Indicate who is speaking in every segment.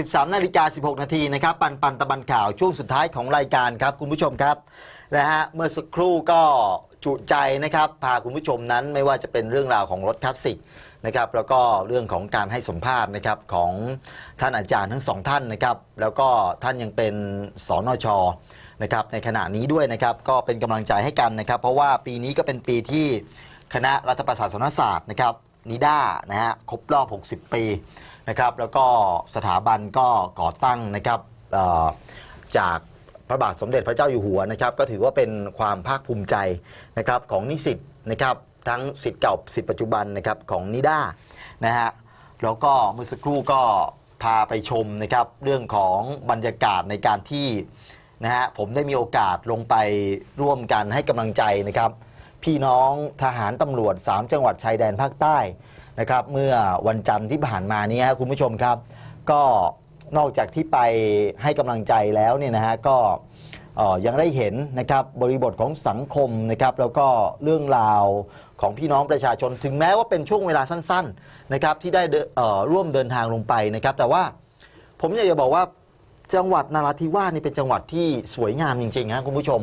Speaker 1: 13 นาฬิกา 16 นาทีนะครับปันปันตะบันข่าวช่วงสุดท้ายของรายการครับ คุณผู้ชมครับนะฮะเมื่อสักครู่ก็จุใจนะครับ พาคุณผู้ชมนั้นไม่ว่าจะเป็นเรื่องราวของรถคลาสสิกนะครับ แล้วก็เรื่องของการให้สัมภาษณ์นะครับของท่านอาจารย์ทั้งสองท่านนะครับ แล้วก็ท่านยังเป็นสนชนะครับในขณะนี้ด้วยนะครับก็เป็นกำลังใจให้กันนะครับ เพราะว่าปีนี้ก็เป็นปีที่คณะรัฐประศาสนศาสตร์นะครับนิด้านะฮะครบรอบ 60 ปี นะครับแล้วก็สถาบันก็ก่อตั้งนะครับจากพระบาทสมเด็จพระเจ้าอยู่หัวนะครับก็ถือว่าเป็นความภาคภูมิใจนะครับของนิสิตนะครับทั้งสิทธิ์เก่าสิทธิ์ปัจจุบันนะครับของนิด้านะฮะแล้วก็เมื่อสักครู่ก็พาไปชมนะครับเรื่องของบรรยากาศในการที่นะฮะผมได้มีโอกาสลงไปร่วมกันให้กำลังใจนะครับ พี่น้องทหารตำรวจ 3 จังหวัดชายแดนภาคใต้ นะครับเมื่อวันจันทร์ที่ผ่านมานี้ครับคุณผู้ชมครับ ก็นอกจากที่ไปให้กำลังใจแล้วเนี่ยนะฮะก็ยังได้เห็นนะครับบริบทของสังคมนะครับแล้วก็เรื่องราวของพี่น้องประชาชน ถึงแม้ว่าเป็นช่วงเวลาสั้นๆนะครับที่ได้ร่วมเดินทางลงไปนะครับ แต่ว่าผมอยากจะบอกว่าจังหวัดนาราธิวาสนี่เป็นจังหวัดที่สวยงามจริงๆฮะคุณผู้ชม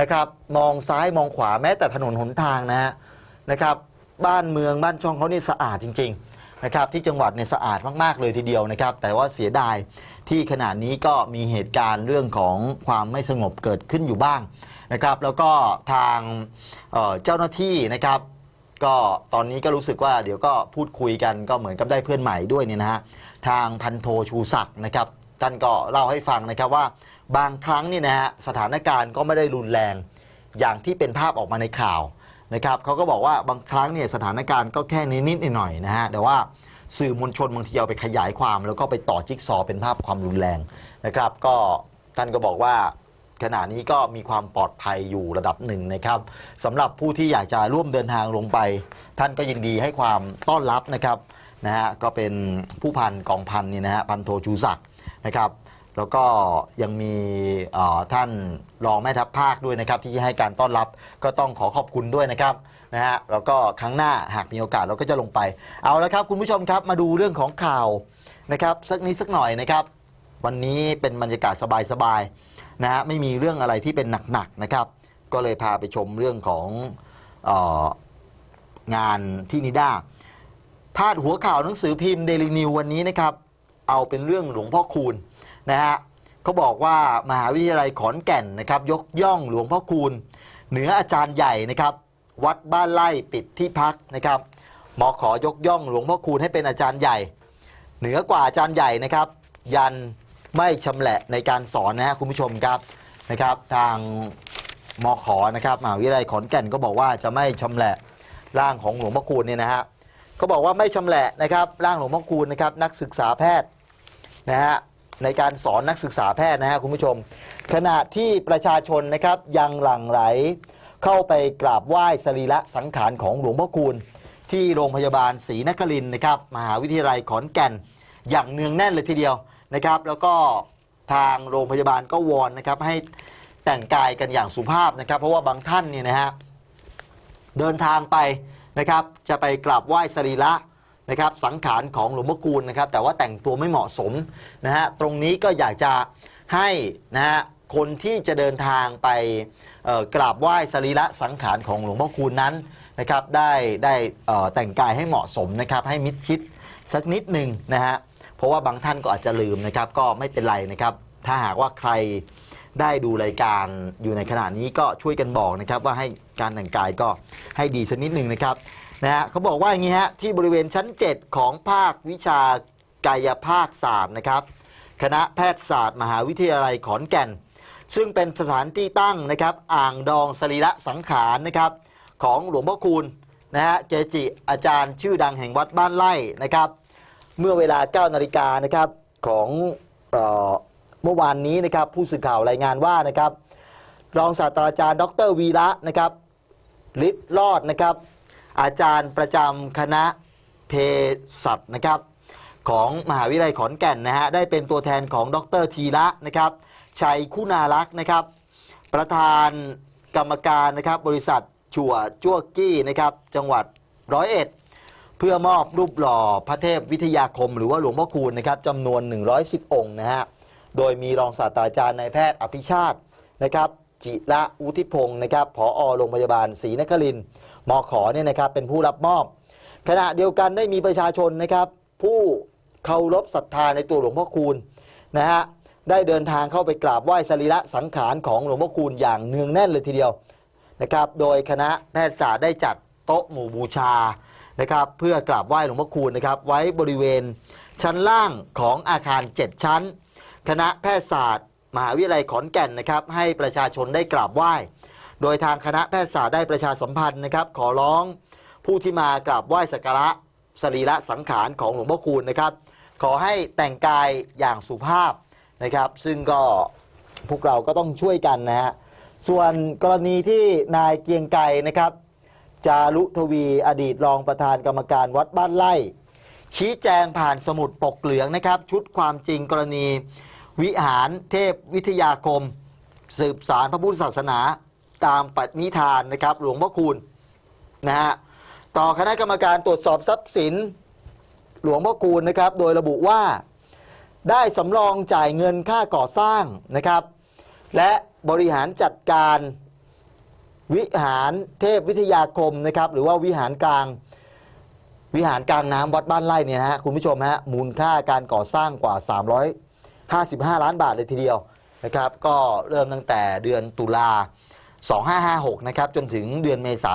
Speaker 1: นะครับ มองซ้ายมองขวาแม้แต่ถนนหนทางนะฮะนะครับ บ้านเมืองบ้านช่องเขานี่สะอาดจริง ๆ นะครับ ที่จังหวัดเนี่ยสะอาดมาก ๆ เลยทีเดียวนะครับ แต่ว่าเสียดายที่ขณะนี้ก็มีเหตุการณ์เรื่องของความไม่สงบเกิดขึ้นอยู่บ้างนะครับ แล้วก็ทางเเจ้าหน้าที่นะครับก็ตอนนี้ก็รู้สึกว่าเดี๋ยวก็พูดคุยกันก็เหมือนกับได้เพื่อนใหม่ด้วยเนี่ยนะฮะทางพันโทชูศักดิ์นะครับท่านก็เล่าให้ฟังนะครับว่าบางครั้งเนี่ยนะฮะสถานการณ์ก็ไม่ได้รุนแรง อย่างที่เป็นภาพออกมาในข่าว นะครับเขาก็บอกว่าบางครั้งเนี่ยสถานการณ์ก็แค่นิดๆหน่อยๆนะฮะแต่ว่าสื่อมวลชนบางทีเอาไปขยายความ แล้วก็ไปต่อจิ๊กซอเป็นภาพความรุนแรงนะครับ ก็ท่านก็บอกว่าขณะนี้ก็มีความปลอดภัยอยู่ระดับหนึ่งนะครับสำหรับผู้ที่อยากจะร่วมเดินทางลงไป ท่านก็ยินดีให้ความต้อนรับนะครับนะฮะก็เป็นผู้พันกองพันนี่นะฮะพันโทชูศักดิ์นะครับ แล้วก็ยังมีท่านรองแม่ทัพภาคด้วยนะครับที่ให้การต้อนรับก็ต้องขอขอบคุณด้วยนะครับนะฮะแล้วก็ครั้งหน้าหากมีโอกาสเราก็จะลงไป เอาละครับคุณผู้ชมครับมาดูเรื่องของข่าวนะครับสักนิดสักหน่อยนะครับ วันนี้เป็นบรรยากาศสบายๆนะฮะไม่มีเรื่องอะไรที่เป็นหนักๆนะครับ ก็เลยพาไปชมเรื่องของอองานที่นิด้าพาดหัวข่าวหนังสือพิมพ์เดลินิววันนี้นะครับ เอาเป็นเรื่องหลวงพ่อคูณ นะฮะเขาบอกว่ามหาวิทยาลัยขอนแก่นนะครับ ยกย่องหลวงพ่อคูณ เหนืออาจารย์ใหญ่นะครับ วัดบ้านไร่ปิดที่พักนะครับหมอขอยกย่องหลวงพ่อคูณให้เป็นอาจารย์ใหญ่ เหนือกว่าอาจารย์ใหญ่นะครับ ยันไม่ชำแหละในการสอนนะฮะคุณผู้ชมครับนะครับ ทางมขนะครับมหาวิทยาลัยขอนแก่นก็บอกว่าจะไม่ชำแหละร่างของหลวงพ่อคูณเนี่ยนะฮะเขาบอกว่าไม่ชำแหละนะครับร่างหลวงพ่อคูณนะครับนักศึกษาแพทย์นะฮะ ในการสอนนักศึกษาแพทย์นะฮะคุณผู้ชม ขณะที่ประชาชนนะครับยังหลั่งไหล เข้าไปกราบไหว้สรีระสังขารของหลวงพ่อคูณ ที่โรงพยาบาลศรีนครินทร์นะครับมหาวิทยาลัยขอนแก่น อย่างเนืองแน่นเลยทีเดียวนะครับ แล้วก็ทางโรงพยาบาลก็วอนนะครับให้แต่งกายกันอย่างสุภาพนะครับ เพราะว่าบางท่านเนี่ยนะฮะเดินทางไปนะครับจะไปกราบไหว้สรีระ นะครับสังขารของหลวงพ่อคูณนะครับ แต่ว่าแต่งตัวไม่เหมาะสมนะฮะตรงนี้ก็อยากจะให้นะฮะคนที่จะเดินทางไปกราบไหว้สรีระสังขารของหลวงพ่อคูณนั้นนะครับได้ได้แต่งกายให้เหมาะสมนะครับให้มิดชิดสักนิดหนึ่งนะฮะเพราะว่าบางท่านก็อาจจะลืมนะครับ ก็ไม่เป็นไรนะครับ ถ้าหากว่าใครได้ดูรายการอยู่ในขณะนี้ก็ช่วยกันบอกนะครับ ว่าให้การแต่งกายก็ให้ดีสักนิดหนึ่งนะครับ นะฮะเขาบอกว่าอย่างนี้ฮะที่บริเวณชั้น 7 ของภาควิชากายภาคศาสตร์นะครับ คณะแพทยศาสตร์ มหาวิทยาลัยขอนแก่น ซึ่งเป็นสถานที่ตั้งนะครับ อ่างดองสรีระสังขารนะครับ ของหลวงพ่อคูณนะฮะเกจิอาจารย์ชื่อดังแห่งวัดบ้านไร่นะครับ เมื่อเวลา 9 นาฬิกานะครับของเออเมื่อวานนี้นะครับ ผู้สื่อข่าวรายงานว่านะครับรองศาสตราจารย์ ดรวีระนะครับฤทธิ์รอดนะครับ อาจารย์ประจำคณะเภสัชนะครับของมหาวิทยาลัยขอนแก่นนะฮะได้เป็นตัวแทนของดรทีระนะครับชัยคุณารักษ์นะครับ ประธานกรรมการนะครับบริษัทชัวจ้วกี้นะครับจังหวัดร้อยเอ็ดเพื่อมอบรูปหล่อพระเทพวิทยาคม หรือว่าหลวงพ่อคูณนะครับจำนวน 110 องค์นะฮะโดยมีรองศาสตราจารย์นายแพทย์อภิชาตินะครับจิระอุทิพงศ์นะครับผอโรงพยาบาลศรีนครินทร์ มขเนี่ยนะครับเป็นผู้รับมอบ ขณะเดียวกันได้มีประชาชนนะครับ ผู้เคารพศรัทธาในตัวหลวงพ่อคูณนะฮะได้เดินทางเข้าไปกราบไหว้สรีระสังขารของหลวงพ่อคูณอย่างเนืองแน่นเลยทีเดียวนะครับ โดยคณะแพทยศาสตร์ได้จัดโต๊ะหมู่บูชานะครับ เพื่อกราบไหว้หลวงพ่อคูณนะครับ ไว้บริเวณชั้นล่างของอาคาร 7 ชั้น คณะแพทยศาสตร์ มหาวิทยาลัยขอนแก่นนะครับ ให้ประชาชนได้กราบไหว้ โดยทางคณะแพทยศาสตร์ได้ประชาสัมพันธ์นะครับ ขอร้องผู้ที่มากราบไหว้สักการะสรีระสังขารของหลวงพ่อคูณนะครับ ขอให้แต่งกายอย่างสุภาพนะครับ ซึ่งก็พวกเราก็ต้องช่วยกันนะฮะส่วนกรณีที่นายเกียงไกรนะครับ จารุทวีอดีตรองประธานกรรมการวัดบ้านไร่ ชี้แจงผ่านสมุดปกเหลืองนะครับ ชุดความจริงกรณี วิหารเทพวิทยาคม สืบสารพระพุทธศาสนา ตามปณิธานนะครับ หลวงพ่อคูณนะฮะต่อคณะกรรมการตรวจสอบทรัพย์สินหลวงพ่อคูณนะครับ โดยระบุว่าได้สำรองจ่ายเงินค่าก่อสร้างนะครับ และบริหารจัดการวิหารเทพวิทยาคมนะครับ หรือว่าวิหารกลาง วิหารกลางน้ำวัดบ้านไร่เนี่ยนะฮะคุณผู้ชมฮะมูลค่าการก่อสร้างกว่า 355 ล้านบาทเลยทีเดียวนะครับ ก็เริ่มตั้งแต่เดือนตุลา 2556 นะครับ จนถึงเดือนเมษา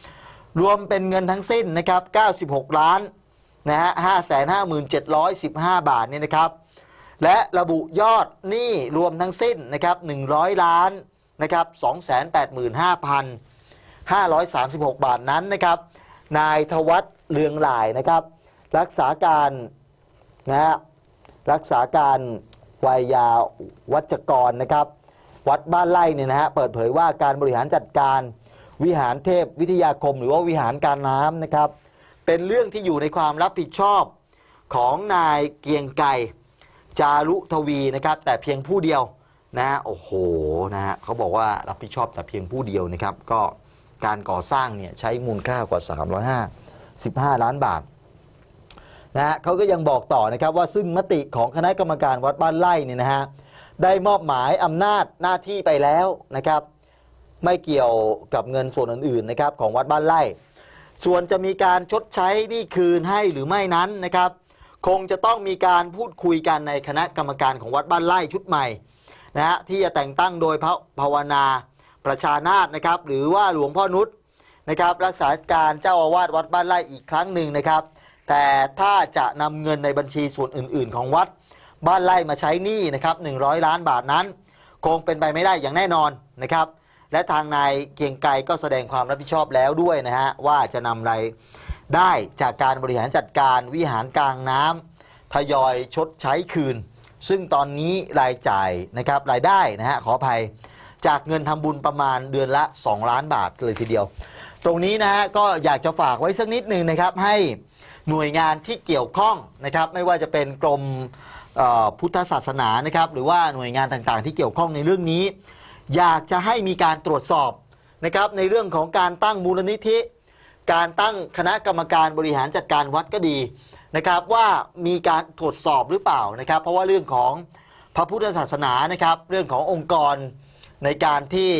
Speaker 1: 2558 รวมเป็นเงินทั้งสิ้นนะครับ 96 ล้านนะฮะ557,15 บาทเนี่ยนะครับ และระบุยอดหนี้รวมทั้งสิ้นนะครับ 100 ล้านนะครับ 285,536 บาทนั้นนะครับ นายทวัตเลืองหลายนะครับ รักษาการนะฮะรักษาการวัยยาวัจกรนะครับ วัดบ้านไร่เนี่ยนะฮะเปิดเผยว่าการบริหารจัดการวิหารเทพวิทยาคม หรือว่าวิหารการน้ำนะครับ เป็นเรื่องที่อยู่ในความรับผิดชอบของนายเกียงไกรจารุทวีนะครับ แต่เพียงผู้เดียวนะฮะโอ้โหนะฮะเขาบอกว่ารับผิดชอบแต่เพียงผู้เดียวนะครับ ก็การก่อสร้างเนี่ยใช้มูลค่ากว่า305ล้านบาทนะฮะเขาก็ยังบอกต่อนะครับว่าซึ่งมติของคณะกรรมการวัดบ้านไร่เนี่ยนะฮะ ได้มอบหมายอำนาจหน้าที่ไปแล้วนะครับ ไม่เกี่ยวกับเงินส่วนอื่นๆนะครับของวัดบ้านไร่ ส่วนจะมีการชดใช้หนี้คืนให้หรือไม่นั้นนะครับ คงจะต้องมีการพูดคุยกันในคณะกรรมการของวัดบ้านไร่ชุดใหม่นะฮะที่จะแต่งตั้งโดยพระภาวนาประชานาตนะครับ หรือว่าหลวงพ่อนุษนะครับ รักษาการเจ้าอาวาสวัดบ้านไร่อีกครั้งหนึ่งนะครับ แต่ถ้าจะนำเงินในบัญชีส่วนอื่น ๆ ของวัด บ้านไร่มาใช้หนี้นะครับ100 ล้านบาทนั้น คงเป็นไปไม่ได้อย่างแน่นอนนะครับ และทางนายเกียงไกรก็แสดงความรับผิดชอบแล้วด้วยนะฮะว่าจะนำรายได้จากการบริหารจัดการวิหารกลางน้ำทยอยชดใช้คืน ซึ่งตอนนี้รายจ่ายนะครับรายได้นะฮะขออภัยจากเงินทำบุญประมาณเดือนละ 2 ล้านบาทเลยทีเดียว ตรงนี้นะฮะก็อยากจะฝากไว้สักนิดหนึ่งนะครับให้หน่วยงานที่เกี่ยวข้องนะครับ ไม่ว่าจะเป็นกรม พุทธศาสนานะครับ หรือว่าหน่วยงานต่างๆ ที่เกี่ยวข้องในเรื่องนี้ อยากจะให้มีการตรวจสอบนะครับในเรื่องของการตั้งมูลนิธิ การตั้งคณะกรรมการบริหารจัดการวัดก็ดีนะครับว่ามีการตรวจสอบหรือเปล่านะครับ เพราะว่าเรื่องของพระพุทธศาสนานะครับ เรื่องขององค์กรในการที่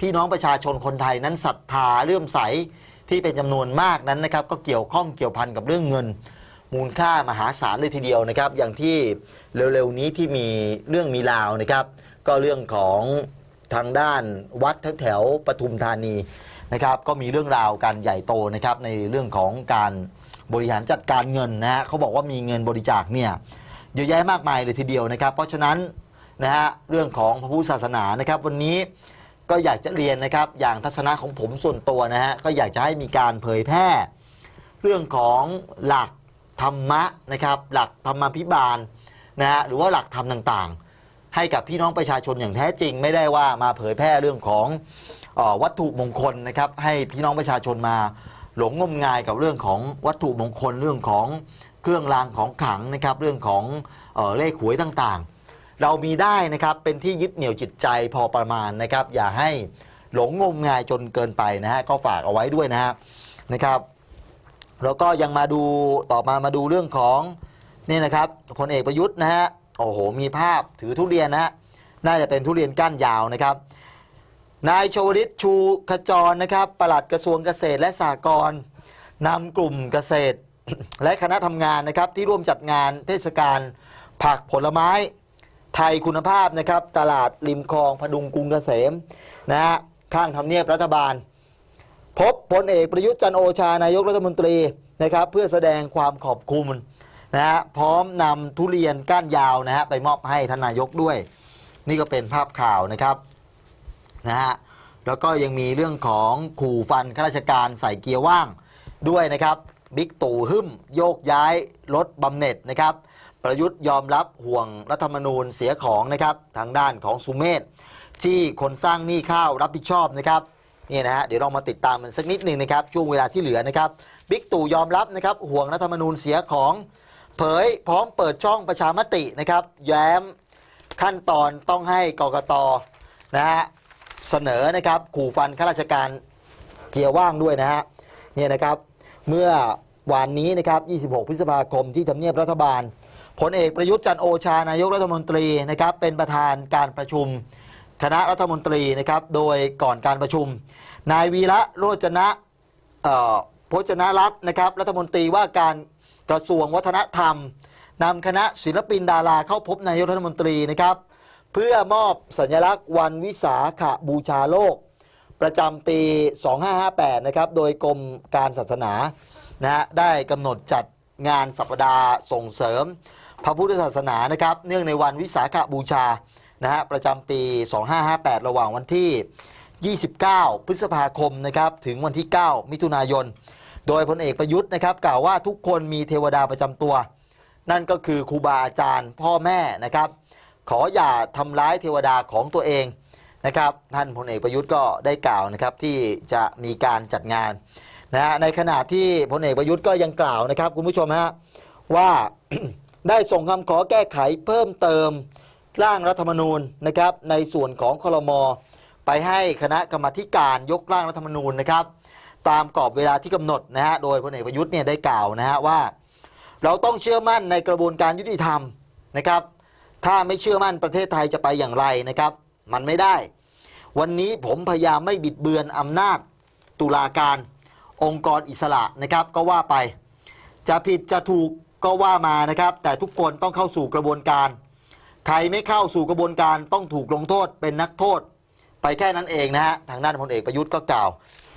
Speaker 1: พี่น้องประชาชนคนไทยนั้นศรัทธาเลื่อมใสที่เป็นจำนวนมากนั้นนะครับ ก็เกี่ยวข้องเกี่ยวพันกับเรื่องเงิน มูลค่ามหาศาลเลยทีเดียวนะครับ อย่างที่เร็วๆนี้ที่มีเรื่องมีราวนะครับ ก็เรื่องของทางด้านวัดแถวๆปทุมธานีนะครับ ก็มีเรื่องราวกันใหญ่โตนะครับ ในเรื่องของการบริหารจัดการเงินนะฮะเขาบอกว่ามีเงินบริจาคเนี่ยเยอะแยะมากมายเลยทีเดียวนะครับ เพราะฉะนั้นนะฮะเรื่องของพระพุทธศาสนานะครับ วันนี้ก็อยากจะเรียนนะครับ อย่างทัศนะของผมส่วนตัวนะฮะก็อยากจะให้มีการเผยแพร่ เรื่องของหลัก ธรรมะนะครับหลักธรรมพิบาลนะฮะหรือว่าหลักธรรมต่างๆ ให้กับพี่น้องประชาชนอย่างแท้จริง ไม่ได้ว่ามาเผยแพร่เรื่องของออวัตถุมงคลนะครับให้พี่น้องประชาชนมาหลงงมงายกับเรื่องของวัตถุมงคลเรื่องของเครื่องรางของขลังนะครับเรื่องของเออเลขหวยต่างๆ เรามีได้นะครับเป็นที่ยึดเหนี่ยวจิตใจพอประมาณนะครับ อย่าให้หลงงมงายจนเกินไปนะฮะก็ฝากเอาไว้ด้วยนะฮะนะครับ แล้วก็ยังมาดูต่อมามาดูเรื่องของนี่นะครับพลเอกประยุทธ์นะฮะโอ้โหมีภาพถือทุเรียนนะฮะน่าจะเป็นทุเรียนก้านยาวนะครับ นายชวลิตชูขจรนะครับปลัดกระทรวงเกษตรและสหกรณ์นำกลุ่มเกษตร และคณะทำงานนะครับที่ร่วมจัดงานเทศกาลผักผลไม้ไทยคุณภาพนะครับ ตลาดริมคลองพดุงกรุงเกษมนะฮะข้างทำเนียบรัฐบาล พบพลเอกประยุทธ์จันโอชานายกรัฐมนตรีนะครับ เพื่อแสดงความขอบคุณนะฮะพร้อมนำทุเรียนก้านยาวนะฮะไปมอบให้ท่านนายกด้วย นี่ก็เป็นภาพข่าวนะครับนะฮะแล้วก็ยังมีเรื่องของขู่ฟันข้าราชการใส่เกียร์ว่างด้วยนะครับบิ๊กตู่หึ่มโยกย้ายรถบำเหน็จนะครับ ประยุทธ์ยอมรับห่วงรัฐธรรมนูญเสียของนะครับ ทางด้านของสุเมธที่คนสร้างหนี้ข้าวรับผิดชอบนะครับ นี่นะฮะเดี๋ยวเรามาติดตามมันสักนิดหนึ่งนะครับช่วงเวลาที่เหลือนะครับบิ๊กตู่ยอมรับนะครับห่วงรัฐธรรมนูญเสียของเผยพร้อมเปิดช่องประชามตินะครับ แย้มขั้นตอนต้องให้กกตนะฮะเสนอนะครับขู่ฟันข้าราชการเกียร์ว่างด้วยนะฮะเนี่ยนะครับเมื่อวานนี้นะครับ 26 พฤษภาคมที่ทำเนียบรัฐบาลพลเอกประยุทธ์จันโอชานายกรัฐมนตรีนะครับเป็นประธานการประชุม คณะรัฐมนตรีนะครับ โดยก่อนการประชุม นายวีระโรจนะโภชนรัตน์นะครับ รัฐมนตรีว่าการกระทรวงวัฒนธรรมนำคณะศิลปินดาราเข้าพบนายกรัฐมนตรีนะครับ เพื่อมอบสัญลักษณ์วันวิสาขบูชาโลก ประจำปี 2558 นะครับ โดยกรมการศาสนานะฮะได้กำหนดจัดงานสัปดาห์ส่งเสริม พระพุทธศาสนานะครับ เนื่องในวันวิสาขบูชา นะฮะประจำปี 2558 ระหว่างวันที่ 29 พฤษภาคมนะครับถึงวันที่ 9 มิถุนายน โดยพลเอกประยุทธ์นะครับกล่าวว่าทุกคนมีเทวดาประจำตัว นั่นก็คือครูบาอาจารย์พ่อแม่นะครับขออย่าทำร้ายเทวดาของตัวเองนะครับท่านพลเอกประยุทธ์ก็ได้กล่าวนะครับที่จะมีการจัดงานนะฮะในขณะที่พลเอกประยุทธ์ก็ยังกล่าวนะครับคุณผู้ชมฮะว่าได้ส่งคำขอแก้ไขเพิ่มเติม ร่างรัฐธรรมนูญนะครับในส่วนของคลมไปให้คณะกรรมาธิการยกร่างรัฐธรรมนูญนะครับ ตามกรอบเวลาที่กำหนดนะฮะโดยพลเอกประยุทธ์เนี่ยได้กล่าวนะฮะว่า เราต้องเชื่อมั่นในกระบวนการยุติธรรมนะครับ ถ้าไม่เชื่อมั่นประเทศไทยจะไปอย่างไรนะครับ มันไม่ได้ วันนี้ผมพยายามไม่บิดเบือนอำนาจตุลาการองค์กรอิสระนะครับก็ว่าไป จะผิดจะถูกก็ว่ามานะครับ แต่ทุกคนต้องเข้าสู่กระบวนการ ใครไม่เข้าสู่กระบวนการต้องถูกลงโทษเป็นนักโทษ ไปแค่นั้นเองนะฮะทางด้านพลเอกประยุทธ์ก็กล่าว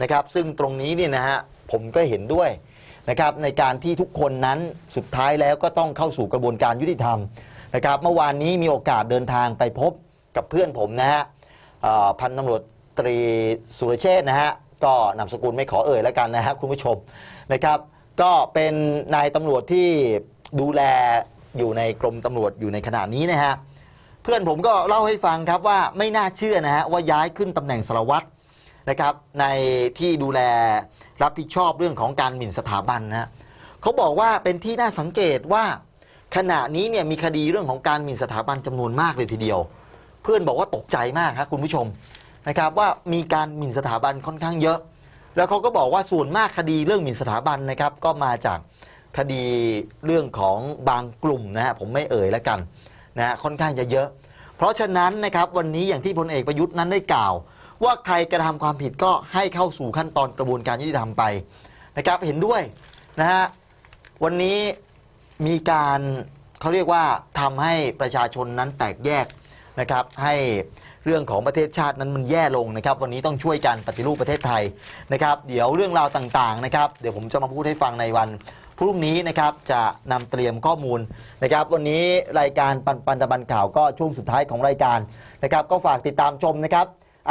Speaker 1: นะครับ ซึ่งตรงนี้เนี่ยนะฮะผมก็เห็นด้วยนะครับในการที่ทุกคนนั้นสุดท้ายแล้วก็ต้องเข้าสู่กระบวนการยุติธรรมนะครับ เมื่อวานนี้มีโอกาสเดินทางไปพบกับเพื่อนผมนะฮะพันตำรวจตรีสุรเชษนะฮะก็นามสกุลไม่ขอเอ่ยแล้วกันนะฮะคุณผู้ชมนะครับ ก็เป็นนายตำรวจที่ดูแล อยู่ในกรมตำรวจอยู่ในขณะนี้นะฮะเพื่อนผมก็เล่าให้ฟังครับว่าไม่น่าเชื่อนะฮะว่าย้ายขึ้นตำแหน่งสารวัตรนะครับในที่ดูแลรับผิดชอบเรื่องของการหมิ่นสถาบันนะฮะเขาบอกว่าเป็นที่น่าสังเกตว่าขณะนี้เนี่ยมีคดีเรื่องของการหมิ่นสถาบันจำนวนมากเลยทีเดียว เพื่อนบอกว่าตกใจมากครับคุณผู้ชมนะครับว่ามีการหมิ่นสถาบันค่อนข้างเยอะ แล้วเขาก็บอกว่าส่วนมากคดีเรื่องหมิ่นสถาบันนะครับก็มาจาก คดีเรื่องของบางกลุ่มนะฮะผมไม่เอ่ยแล้วกันนะฮะค่อนข้างจะเยอะ เพราะฉะนั้นนะครับวันนี้อย่างที่พลเอกประยุทธ์นั้นได้กล่าว ว่าใครกระทำความผิดก็ให้เข้าสู่ขั้นตอนกระบวนการยุติธรรมไปนะครับเห็นด้วยนะฮะวันนี้มีการเขาเรียกว่าทำให้ประชาชนนั้นแตกแยกนะครับให้เรื่องของประเทศชาตินั้นมันแย่ลงนะครับ วันนี้ต้องช่วยกันปฏิรูปประเทศไทยนะครับ เดี๋ยวเรื่องราวต่างๆนะครับ เดี๋ยวผมจะมาพูดให้ฟังในวัน พรุ่งนี้นะครับจะนำเตรียมข้อมูลนะครับ วันนี้รายการปันปันตะบันข่าวก็ช่วงสุดท้ายของรายการนะครับก็ฝากติดตามชมนะครับ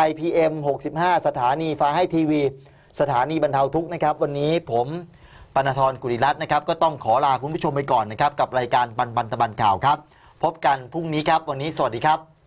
Speaker 1: IPM 65 สถานีฟ้าให้ทีวี สถานีบรรเทาทุกข์นะครับ วันนี้ผมปนทรกุริรัตน์นะครับก็ต้องขอลาคุณผู้ชมไปก่อนนะครับ กับรายการปันปันตะบันข่าวครับ พบกันพรุ่งนี้ครับ วันนี้สวัสดีครับ